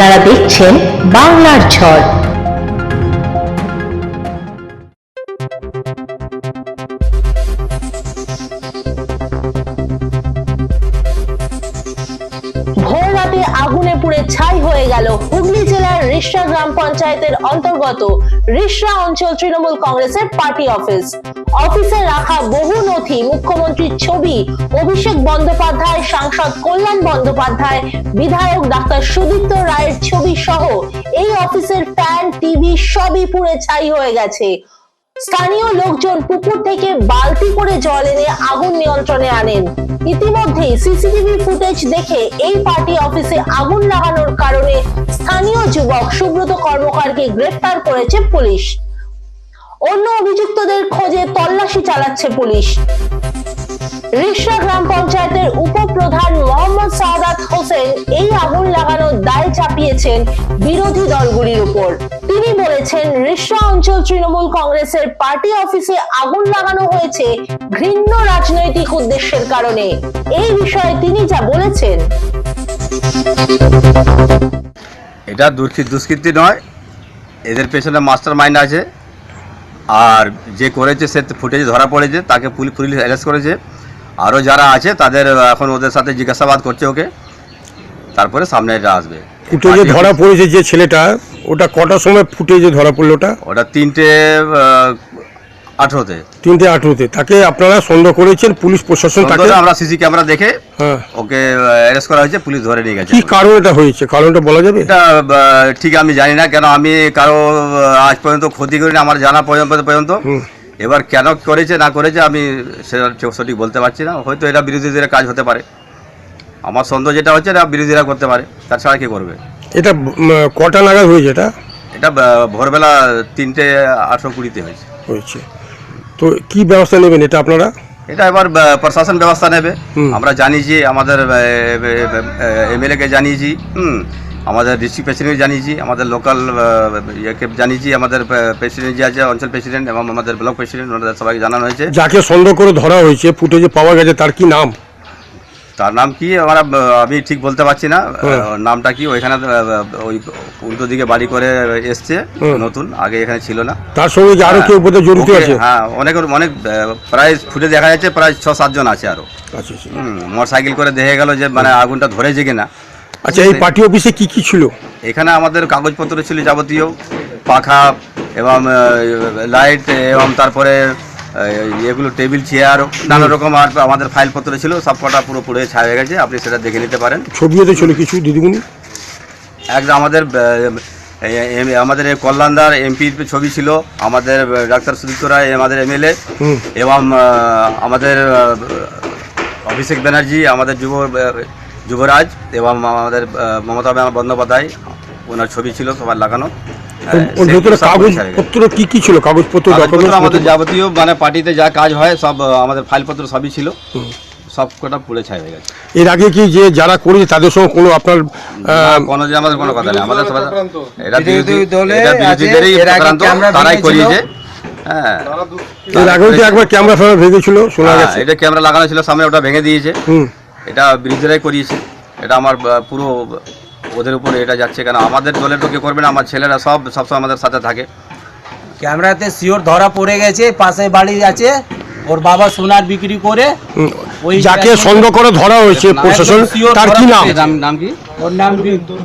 আপনারা দেখছেন বাংলার ঝড়। আগুনে পুড়ে ছাই হয়ে গেল হুগলি জেলার রিষড়া গ্রাম পঞ্চায়েতের অন্তর্গত রিষড়া অঞ্চল তৃণমূল কংগ্রেসের পার্টি অফিস। অফিসে রাখা বহু নথি, মুখ্যমন্ত্রীর ছবি, অভিষেক বন্দ্যোপাধ্যায়, সাংসদ কল্যাণ বন্দ্যোপাধ্যায়, বিধায়ক ডাক্তার সুদীপ্ত রায়ের ছবি সহ এই অফিসের ফ্যান, টিভি সবই পুড়ে ছাই হয়ে গেছে। স্থানীয় লোকজন পুকুর থেকে বালতি করে জল এনে আগুন নিয়ন্ত্রণে আনেন। ইতিমধ্যে সিসিটিভি ফুটেজ দেখে এই পার্টি অফিসে আগুন লাগানোর কারণে স্থানীয় যুবক সুব্রত কর্মকারকে গ্রেফতার করেছে পুলিশ। অন্য অভিযুক্তদের খোঁজে তল্লাশি চালাচ্ছে পুলিশ। রিষড়া গ্রাম পঞ্চায়েতের উপপ্রধান মোহাম্মদ সাদাত হোসেন এই আগুন লাগানোর দায় চাপিয়েছেন বিরোধী দলগুলির উপর। তিনি বলেছেন রিষড়া অঞ্চল তৃণমূল কংগ্রেসের পার্টি অফিসে আগুন লাগানো হয়েছে ঘৃণ্য রাজনৈতিক উদ্দেশ্যের কারণে। এই বিষয়ে তিনি যা বলেছেন। এটা দুষ্কৃ- দুষ্কৃতি নয়। এদের পেছনে মাস্টার মাইন্ড আছে। আর যে করেছে, সে ফুটেজে ধরা পড়েছে, তাকে পুলিশ পুলিশ অ্যারেস্ট করেছে। আরও যারা আছে তাদের এখন ওদের সাথে জিজ্ঞাসাবাদ করছে ওকে। তারপরে সামনে এটা আসবে। ফুটেজে ধরা পড়েছে যে ছেলেটা ওটা কটার সময় ফুটেজে ধরা পড়ল ওটা? ওটা তিনটে আঠেরোতে। তিনটে আঠেরোতে। তাকে আপনারা সন্দেহ করেছেন পুলিশ প্রশাসন তাকে আমরা সিসি ক্যামেরা দেখে হ্যাঁ। ওকে অ্যারেস্ট করা হয়েছে পুলিশ ধরে নিয়ে গেছে। কি কারণ এটা হয়েছে? কারণটা বলা যাবে? এটা ঠিক আমি জানি না কেন আমি কারও আজ পর্যন্ত ক্ষতি করিনি আমার জানা পর্যন্ত পর্যন্ত। এবার কেন করেছে না করেছে আমি সেটা ঠিক- সঠিক বলতে পারছি না। হয়তো এটা বিরোধীদের কাজ হতে পারে। আমার সন্দেহ যেটা হচ্ছে এটা বিরোধীরা করতে পারে। তাছাড়া কি করবে? এটা কটা নাগাদ হয়েছে এটা? এটা ভোরবেলা তিনটে আটশো কুড়িতে হয়েছে। হয়েছে। তো কি ব্যবস্থা নেবেন এটা আপনারা? এটা এবার প্রশাসন ব্যবস্থা নেবে। আমরা জানিয়েছি আমাদের এমএলএকে জানিয়েছি। হুম। আমাদের ডিস্ট্রিক্ট প্রেসিডেন্ট জানিয়েছি আমাদের লোকাল ইয়েকে জানিয়েছি আমাদের প্রেসিডেন্ট যে আছে অঞ্চল প্রেসিডেন্ট এবং আমাদের ব্লক প্রেসিডেন্ট ওনাদের সবাইকে জানানো হয়েছে। যাকে সন্দেহ করে ধরা হয়েছে ফুটেজে পাওয়া গেছে তার কি নাম? তার নাম কি? আমরা আমি ঠিক বলতে পারছি না। হ্যাঁ। নামটা কি? ওইখানে ওই উল্টো দিকে বাড়ি করে এসছে নতুন আগে এখানে ছিল না। তার সঙ্গে কি আরও কেউ বোধহয় জড়িত আছে? হ্যাঁ অনেক অনেক প্রায় ফুটে দেখা যাচ্ছে প্রায় ছ সাতজন আছে আরও। আচ্ছা আচ্ছা। মোটর সাইকেল করে দেখে গেল যে মানে আগুনটা ধরেছে কিনা। আচ্ছা এই পার্টি অফিসে কি কি ছিল? এখানে আমাদের কাগজপত্র ছিল যাবতীয় পাখা এবং লাইট এবং তারপরে এগুলো টেবিল চেয়ার নানা রকম আর আমাদের ফাইলপত্র ছিল সব কটা পুরো পুড়ে ছায়া হয়ে গেছে আপনি সেটা দেখে নিতে পারেন। ছবিও তো ছিল কিছু দিদিমণি? একদম আমাদের আমাদের কল্যাণদার এমপির ছবি ছিল আমাদের ডাক্তার সুদীপ্ত রায় আমাদের এমএলএ এবং আমাদের অভিষেক ব্যানার্জি আমাদের যুব যুবরাজ এবং আমাদের মমতা ব্যানার বন্দ্যোপাধ্যায় ওনার ছবি ছিল সবার লাগানো। কাগজপত্র কি কি ছিল? কাগজপত্র আমাদের যাবতীয় মানে পার্টিতে যা কাজ হয় সব আমাদের ফাইলপত্র সবই ছিল। সব কটা পুড়ে ছাই হয়ে গেছে। এর আগে কি যে যারা করেছে তাদের সঙ্গে কোনো আপনার কোনো যে আমাদের কোনো কথা নেই। আমাদের সবাই এটা বিরোধী দলে বিরোধীদেরই তারাই করিয়েছে। হ্যাঁ। এর আগেও তো একবার ক্যামেরা ফ্যামেরা ভেঙেছিল? শোনা হ্যাঁ, গেছে। এটা ক্যামেরা লাগানো ছিল সামনে ওটা ভেঙে দিয়েছে। হুম। এটা বিরোধীরাই করিয়েছে। এটা আমার পুরো ওদের উপরে এটা যাচ্ছে কেন? আমাদের দলের তো কেউ করবে না আমার ছেলেরা সব সবসময় আমাদের সাথে থাকে। ক্যামেরাতে শিওর ধরা পড়ে গেছে পাশে বাড়ি আছে ওর বাবা সোনার বিক্রি করে ওই যাকে সন্দেহ করে ধরা হয়েছে প্রশাসন তার কি নাম? নাম নাম কি? ওর নাম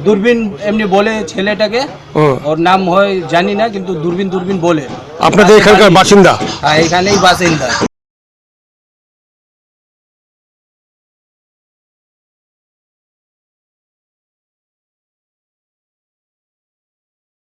দূরবীন এমনি বলে ছেলেটাকে। ওর নাম হয় জানি না কিন্তু দূরবীন দূরবীন বলে। আপনাদের এখানকার বাসিন্দা? হ্যাঁ এখানেই বাসিন্দা।